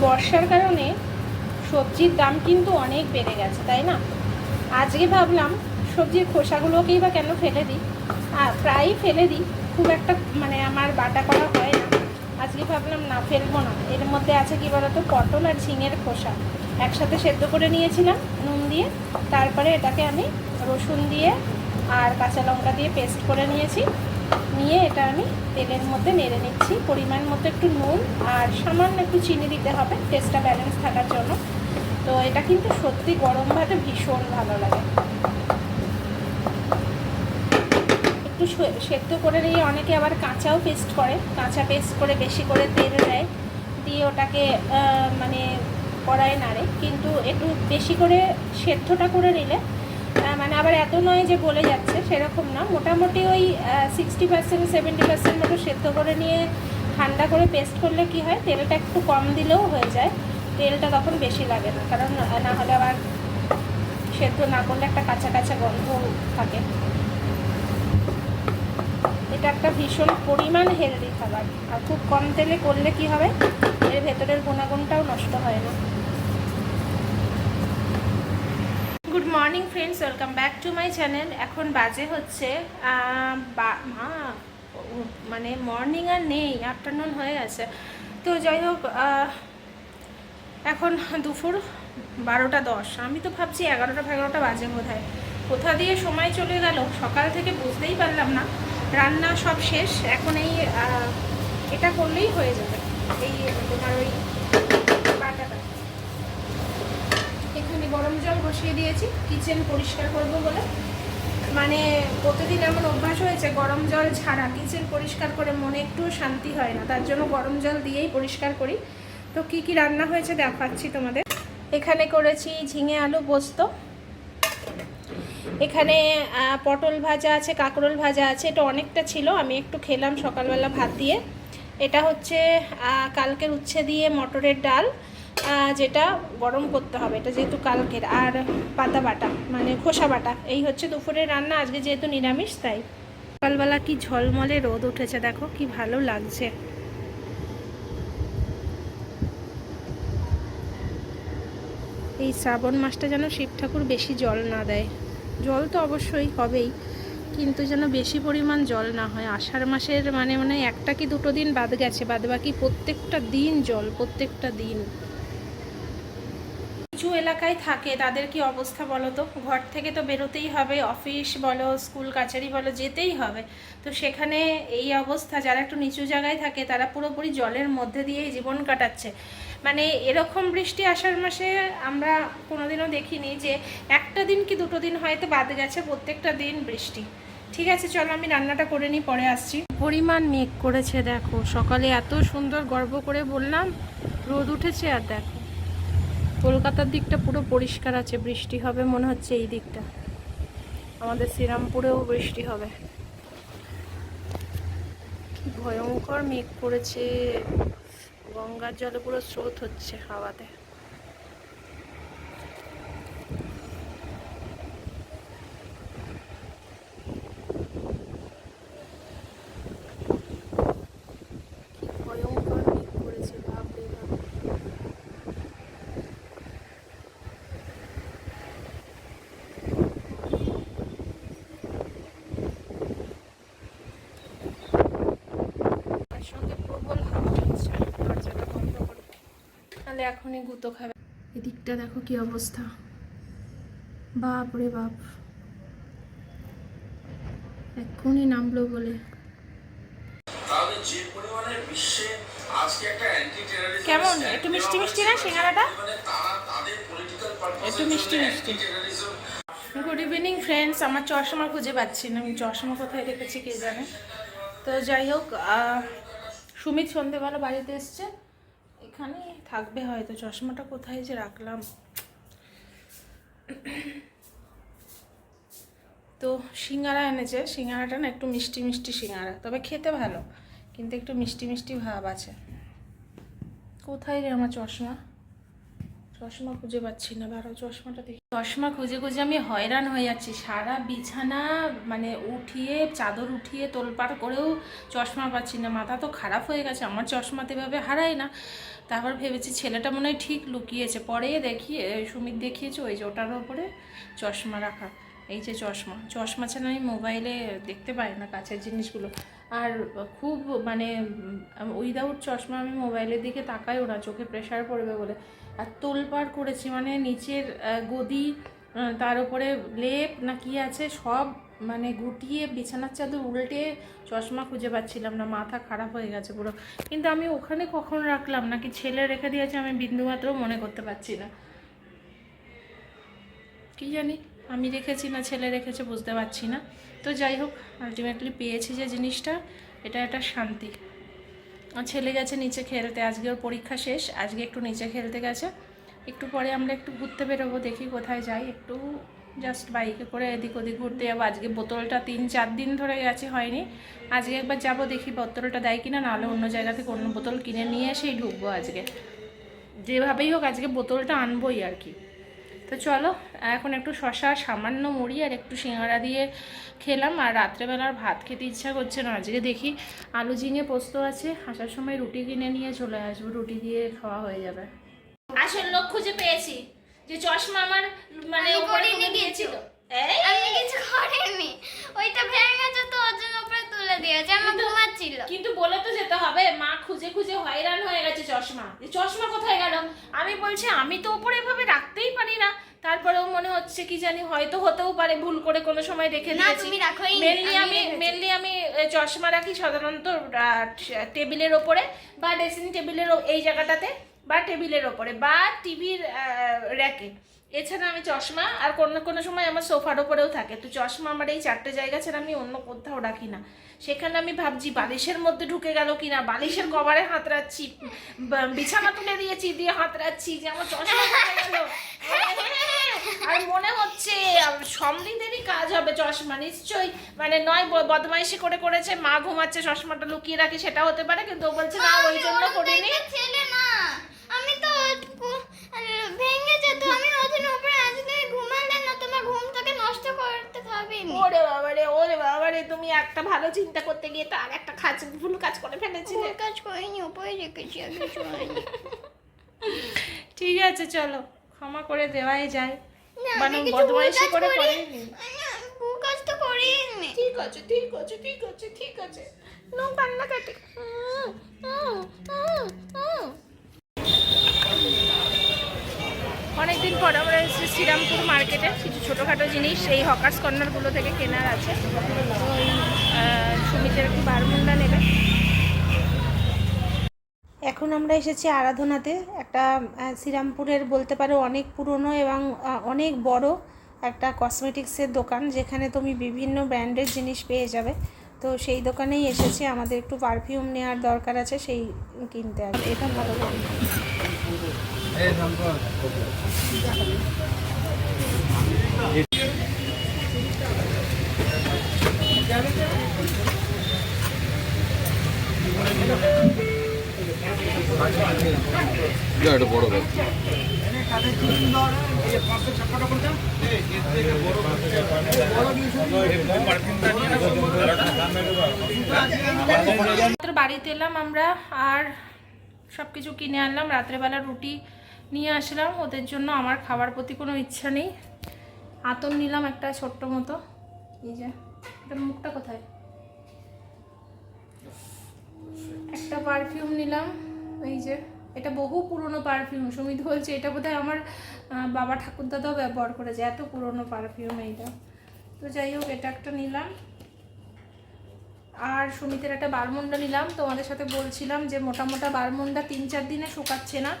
বর্ষার কারণে সবজির দাম কিন্তু অনেক বেড়ে গেছে, তাই না? আজকে ভাবলাম সবজির খোসাগুলোকেই বা কেন ফেলে দিই? আর প্রায়ই ফেলে দিই, খুব একটা মানে আমার বাটা করা হয় না। আজকে ভাবলাম না, ফেলব না। এর মধ্যে আছে কি বলতো, পটল আর ঝিঙের খোসা। একসাথে সেদ্ধ করে নিয়েছিলাম, নুন দিয়ে। তারপরে এটাকে আমি রসুন দিয়ে আর কাঁচা লঙ্কা দিয়ে পেস্ট করে নিয়েছি। নিয়ে এটা আমি তেলের মধ্যে নেড়ে নিচ্ছি। পরিমাণ মতো একটু নুন আর সামান্য একটু চিনি দিতে হবে টেস্টটা ব্যালেন্স থাকার জন্য। তো এটা কিন্তু সত্যি গরম ভাতে ভীষণ ভালো লাগে। একটু সেদ্ধ করে নিয়ে অনেকে আবার কাঁচাও পেস্ট করে, কাঁচা পেস্ট করে বেশি করে তেল দেয়, দিয়ে ওটাকে মানে কড়াই নাড়ে। কিন্তু একটু বেশি করে সেদ্ধটা করে নিলে মানে আবার এত নয় যে গলে যাচ্ছে, সেরকম না। মোটামুটি ওই সিক্সটি পার্সেন্ট সেভেন্টি পার্সেন্ট মতো সেদ্ধ করে নিয়ে ঠান্ডা করে পেস্ট করলে কি হয়, তেলটা একটু কম দিলেও হয়ে যায়। তেলটা তখন বেশি লাগে না, কারণ না হলে আবার সেদ্ধ না করলে একটা কাঁচা কাঁচা গন্ধ থাকে। এটা একটা ভীষণ পরিমাণ হেলদি খাবার। আর খুব কম তেলে করলে কি হবে? এর ভেতরের গুণাগুণটাও নষ্ট হয় না। Good morning friends welcome back to my channel এখন বাজে হচ্ছে মা মানে মর্নিং আর নেই আফটারনুন হয়ে গেছে। তো যাই হোক এখন দুপুর বারোটা দশ। আমি তো ভাবছি এগারোটা এগারোটা বাজে বোধ হয় কোথা দিয়ে সময় চলে গেল? সকাল থেকে বুঝতেই পারলাম না। রান্না সব শেষ। এখন এই এটা করলেই হয়ে যাবে। এই তোমার ওই বাটাটা এখানে গরম জল বসিয়ে দিয়েছি কিচেন পরিষ্কার করব বলে। মানে প্রতিদিন এমন অভ্যাস হয়েছে, গরম জল ছাড়া কিচেন পরিষ্কার করে মনে একটু শান্তি হয় না, তার জন্য গরম জল দিয়েই পরিষ্কার করি। তো কি কি রান্না হয়েছে দেখাচ্ছি তোমাদের। এখানে করেছি ঝিঙে আলু পোস্ত। এখানে পটল ভাজা আছে, কাঁকরোল ভাজা আছে, এটা অনেকটা ছিল, আমি একটু খেলাম সকালবেলা ভাত দিয়ে। এটা হচ্ছে কালকের উচ্ছে দিয়ে মটরের ডাল। যেটা গরম করতে হবে, এটা যেহেতু কালকের, আর পাতা বাটা মানে খোসা বাটা, এই হচ্ছে দুপুরের রান্না, আজকে যেহেতু নিরামিষ, তাই। সকালবেলা কি ঝলমলে রোদ উঠেছে, দেখো কি ভালো লাগছে। এই শ্রাবণ মাসটা যেন শিব ঠাকুর বেশি জল না দেয়। জল তো অবশ্যই হবেই, কিন্তু যেন বেশি পরিমাণ জল না হয়। আষাঢ় মাসের মানে মানে একটা কি দুটো দিন বাদ গেছে বাদ বাকি প্রত্যেকটা দিন জল, প্রত্যেকটা দিন। কিছু এলাকায় থাকে, তাদের কি অবস্থা বলো তো? ঘর থেকে তো বেরোতেই হবে অফিস বলো স্কুল কাছারি বলো, যেতেই হবে। তো সেখানে এই অবস্থা, যারা একটু নিচু জায়গায় থাকে, তারা পুরোপুরি জলের মধ্যে দিয়েই জীবন কাটাচ্ছে। মানে এরকম বৃষ্টি আষাঢ় মাসে আমরা কোনোদিনও দেখিনি যে একটা দিন কি দুটো দিন হয়তো বাদ গেছে, প্রত্যেকটা দিন বৃষ্টি। ঠিক আছে, চলো আমি রান্নাটা করে নিই, পরে আসছি। পরিমাণ মেঘ করেছে, দেখো। সকালে এত সুন্দর গর্ব করে বললাম, রোদ উঠেছে আর দেখো। কলকাতার দিকটা পুরো পরিষ্কার আছে, বৃষ্টি হবে মনে হচ্ছে এই দিকটা। আমাদের শ্রীরামপুরেও বৃষ্টি হবে। কি ভয়ঙ্কর মেঘ পড়েছে গঙ্গার জলে পুরো স্রোত হচ্ছে হাওয়াতে কি ভয়ঙ্কর মেঘ পড়েছে বাপরে বাপ তার সঙ্গে প্রবল হাওয়া হচ্ছে দরজাটা বন্ধ করে তাহলে এখনই গুঁতো খাবে। এদিকটা দেখো কি অবস্থা। বাপ রে বাপ। এক্ষুনি নামলো বলে। তাহলে যে পরিমাণে বিশ্বে আজকে একটা অ্যান্টি টেররিজম কেমন? একটু মিষ্টি মিষ্টি না সিঙ্গারাটা? মানে তারা তাদের পলিটিক্যাল একটু মিষ্টি মিষ্টি। গুড ইভিনিং ফ্রেন্ডস আমার চশমা খুঁজে পাচ্ছি না। আমি চশমা কোথায় রেখেছি কে জানে? তো যাই হোক সুমিত সন্ধেবেলা বাড়িতে এসছে। এখানে থাকবে হয়তো। চশমাটা কোথায় যে রাখলাম। তো সিঙ্গারা এনেছে। সিঙ্গারাটা না একটু মিষ্টি মিষ্টি সিঙ্গারা, তবে খেতে ভালো, কিন্তু একটু মিষ্টি মিষ্টি ভাব আছে। কোথায় রে আমার চশমা? চশমা খুঁজে পাচ্ছি না দাঁড়াও চশমাটা দেখি। চশমা খুঁজে খুঁজে আমি হয়রান হয়ে যাচ্ছি। সারা বিছানা মানে উঠিয়ে, চাদর উঠিয়ে, তোলপাড় করেও চশমা পাচ্ছি না। মাথা তো খারাপ হয়ে গেছে, আমার চশমা তো এভাবে হারায় না। তারপর ভেবেছি ছেলেটা মনে হয় ঠিক লুকিয়েছে। পরে দেখিয়ে সুমিত দেখিয়েছে, ওই যে ওটার ওপরে চশমা রাখা। এই যে চশমা। চশমা ছাড়া আমি মোবাইলে দেখতে পাই না কাছের জিনিসগুলো। আর খুব মানে উইদাউট চশমা আমি মোবাইলের দিকে তাকাইও না, চোখে প্রেশার পড়বে বলে। আর তোলপাড় করেছি মানে নিচের গদি তার উপরে লেপ না কি আছে, সব মানে গুটিয়ে বিছানার চাদর উল্টে চশমা খুঁজে পাচ্ছিলাম না, মাথা খারাপ হয়ে গেছে পুরো। কিন্তু আমি ওখানে কখন রাখলাম নাকি ছেলে রেখে দিয়েছে আমি বিন্দুমাত্র মনে করতে পারছি না। কি জানি, আমি রেখেছি না, ছেলে রেখেছে বুঝতে পারছি না। তো যাই হোক আলটিমেটলি পেয়েছি যে জিনিসটা, এটা একটা শান্তি। ছেলে গেছে নিচে খেলতে, আজকে ওর পরীক্ষা শেষ, আজকে একটু নিচে খেলতে গেছে। একটু পরে আমরা একটু ঘুরতে বেরোবো, দেখি কোথায় যাই, একটু জাস্ট বাইকে করে এদিক ওদিক ঘুরতে যাব। আজকে বোতলটা তিন চার দিন ধরে গেছে, হয়নি। আজকে একবার যাব, দেখি বোতলটা দেয় কিনা, নাহলে অন্য জায়গা থেকে অন্য বোতল কিনে নিয়ে এসেই ঢুকবো আজকে। যেভাবেই হোক, আজকে বোতলটা আনবোই আর কি। তো চলো এখন একটু শশা সামান্য মুড়ি আর একটু সিঙ্গারা দিয়ে খেলাম। আর রাত্রেবেলার ভাত খেতে ইচ্ছা করছে না। আজকে দেখি আলু ঝিঙে পোস্ত আছে। আসার সময় রুটি কিনে নিয়ে চলে আসব। রুটি দিয়ে খাওয়া হয়ে যাবে। আসল লোক খুঁজে পেয়েছি যে চশমা আমার মানে উপরে এই, আমি কিছু করিনি। ওইটা ভেঙে গেছে তো ওর জন্য উপরে তুলে দিয়েছে। আমার ঘুমাচ্ছিল। কিন্তু বলে তো যেতে হবে মা খুঁজে খুঁজে হয়রান হয়ে গেছে চশমা। যে চশমা কোথায় গেল? আমি বলছি আমি তো উপরে এভাবে রাখতেই পারি না তারপরেও মনে হচ্ছে কি জানি হয়তো হতেও পারে ভুল করে কোনো সময় রেখে না, দিয়েছি। মেনলি আমি মেনলি আমি চশমা রাখি সাধারণত টেবিলের ওপরে বা ড্রেসিং টেবিলের এই জায়গাটাতে বা টেবিলের ওপরে বা টিভির র্যাকে এছাড়া আমি চশমা, আর কোনো কোনো সময় আমার সোফার ওপরেও থাকে। তো চশমা আমার এই চারটে জায়গা ছাড়া আমি অন্য কোথাও রাখি না। সেখানে আমি ভাবছি, বালিশের মধ্যে ঢুকে গেল কিনা? বালিশের কভারে রাখছি বিছানা তুলে দিয়েছি, দিয়ে হাত রাখছি যে আমার চশমা আর মনে হচ্ছে সমৃদ্ধেরই কাজ হবে চশমা। নিশ্চয়ই মানে নয় বদমাইশি করে করেছে, মা ঘুমাচ্ছে, চশমাটা লুকিয়ে রাখি, সেটা হতে পারে, কিন্তু বলছে, না, ওই জন্য করিনি। আমি তো কু- ভেঙে যেত আমি ওর জন্য উপরে আজকে ঘুমালে না তোমার ঘুমটাকে নষ্ট করতে পারবেনি ওরে বাবারে ওরে বাবারে তুমি একটা ভালো চিন্তা করতে গিয়ে তো আর একটা কাজ ভুল কাজ করে ফেলেছি ভুল কাজ করিনি উপরে রেখেছি আর কিছু ঠিক আছে চলো ক্ষমা করে দেওয়াই যায়। মানে আমি বদমাইশি করে করিনি। কাজ তো করিনি। ঠিক আছে ঠিক আছে ঠিক আছে ঠিক আছে। নো কান্নাকাটি অনেকদিন পর আমরা এসেছি শ্রীরামপুর মার্কেটে কিছু ছোটোখাটো জিনিস এই হকার্স কর্নারগুলো থেকে কেনার আছে। তো ওই আহ, সুমিতের একটু বারমুন্ডা নেবে। এখন আমরা এসেছি আরাধনাতে একটা শ্রীরামপুরের বলতে পারো অনেক পুরনো এবং অনেক বড় একটা কসমেটিক্সের দোকান যেখানে তুমি বিভিন্ন ব্র্যান্ডের জিনিস পেয়ে যাবে। তো সেই দোকানেই এসেছি আমাদের একটু পারফিউম নেওয়ার দরকার আছে সেই কিনতে হবে এটা ভালো লাগে। বাড়িতে এলাম আমরা, আর সব কিছু কিনে আনলাম। রাত্রেবেলা রুটি নিয়ে আসলাম। ওদের জন্য আমার খাবার প্রতি কোনো ইচ্ছা নেই। আতর নিলাম একটা ছোট্ট মতো। এই যে মুখটা কোথায়? একটা পারফিউম নিলাম। এই যে, এটা বহু পুরনো পারফিউম সুমিত বলছে, এটা বোধহয় আমার বাবা ঠাকুরদাদাও ব্যবহার করেছে। এত পুরনো পারফিউম এইটা। তো যাই হোক, এটা একটা নিলাম। আর সুমিতের একটা বারমুন্ডা নিলাম। তোমাদের সাথে বলছিলাম যে, মোটা মোটা বারমুন্ডা তিন চার দিনে শুকাচ্ছে না।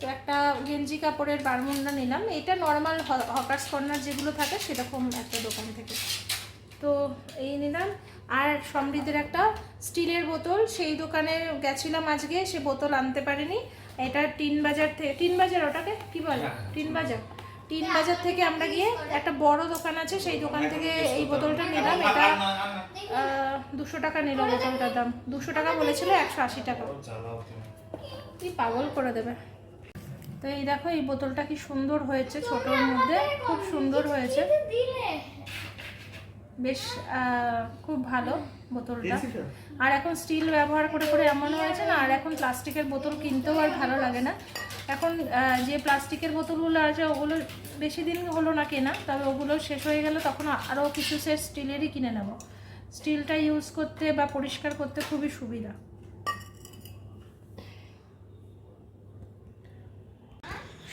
তো একটা গেঞ্জি কাপড়ের বারমুন্ডা নিলাম। এটা নর্মাল হকার্স কর্নার যেগুলো থাকে, সেরকম একটা দোকান থেকে। তো এই নিলাম। আর সমৃদ্ধের একটা স্টিলের বোতল। সেই দোকানে গেছিলাম আজকে সে বোতল আনতে পারিনি। এটা টিন বাজার থেকে টিন বাজার ওটাকে? কি বলে? টিন বাজার। টিন বাজার থেকে আমরা গিয়ে একটা বড় দোকান আছে সেই দোকান থেকে এই বোতলটা নিলাম। এটা দুশো টাকা নিল বোতলটার দাম। দুশো টাকা বলেছিল একশো আশি টাকা। কি পাগল করে দেবে। তো এই দেখো এই বোতলটা কি সুন্দর হয়েছে ছোটোর মধ্যে। খুব সুন্দর হয়েছে। বেশ খুব ভালো বোতলটা। আর এখন স্টিল ব্যবহার করে করে এমন হয়েছে না আর এখন প্লাস্টিকের বোতল কিনতেও আর ভালো লাগে না। এখন যে প্লাস্টিকের বোতলগুলো আছে ওগুলো বেশি দিন হলো না কেনা তবে ওগুলো শেষ হয়ে গেলে তখন আরও কিছু সে স্টিলেরই কিনে নেব। স্টিলটা ইউজ করতে বা পরিষ্কার করতে খুবই সুবিধা।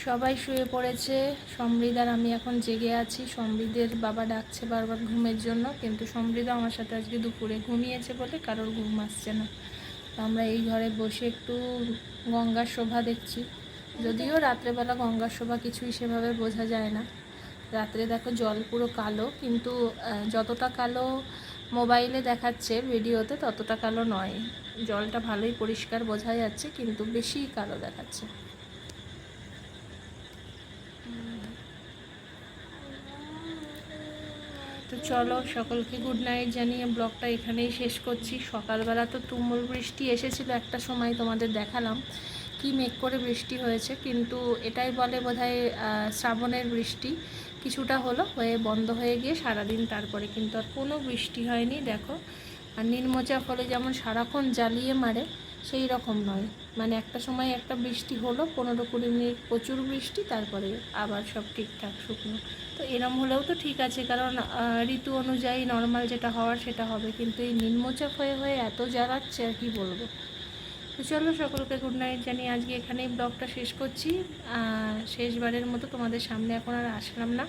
সবাই শুয়ে পড়েছে। সমৃদ্ধার আমি এখন জেগে আছি। সমৃদ্ধের বাবা ডাকছে বারবার ঘুমের জন্য, কিন্তু সমৃদ্ধা আমার সাথে আজকে দুপুরে ঘুমিয়েছে বলে কারোর ঘুম আসছে না। আমরা এই ঘরে বসে একটু গঙ্গার শোভা দেখছি। যদিও রাত্রেবেলা গঙ্গার শোভা কিছুই সেভাবে বোঝা যায় না। রাত্রে দেখো জল পুরো কালো, কিন্তু যতটা কালো মোবাইলে দেখাচ্ছে ভিডিওতে ততটা কালো নয়। জলটা ভালোই পরিষ্কার বোঝা যাচ্ছে, কিন্তু বেশি কালো দেখাচ্ছে। তো চলো সকলকে গুড নাইট জানিয়ে ব্লগটা এখানেই শেষ করছি। সকালবেলা তো তুমুল বৃষ্টি এসেছিল একটা সময় তোমাদের দেখালাম। কি মেঘ করে বৃষ্টি হয়েছে কিন্তু এটাই বলে বোধহয় শ্রাবণের বৃষ্টি। কিছুটা হলো, হয়ে বন্ধ হয়ে গিয়ে সারাদিন তারপরে কিন্তু আর কোনো বৃষ্টি হয়নি, দেখো। আর নির্মচা ফলে যেমন সারাক্ষণ জ্বালিয়ে মারে সেই রকম নয়। মানে একটা সময় একটা বৃষ্টি হলো, পনেরো কুড়ি মিনিট প্রচুর বৃষ্টি, তারপরে আবার সব ঠিকঠাক শুকনো। তো এরম হলেও তো ঠিক আছে, কারণ ঋতু অনুযায়ী নর্মাল যেটা হওয়ার সেটা হবে। কিন্তু এই নিম্নচাপ হয়ে হয়ে এত জ্বালাচ্ছে আর কি বলব। তো চলো সকলকে গুড নাইট জানিয়ে আজকে এখানেই ব্লগটা শেষ করছি। শেষবারের মতো তোমাদের সামনে এখন আর আসলাম না।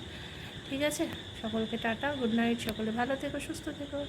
ঠিক আছে? সকলকে টাটা গুড নাইট সকলে ভালো থেকো, সুস্থ থেকো।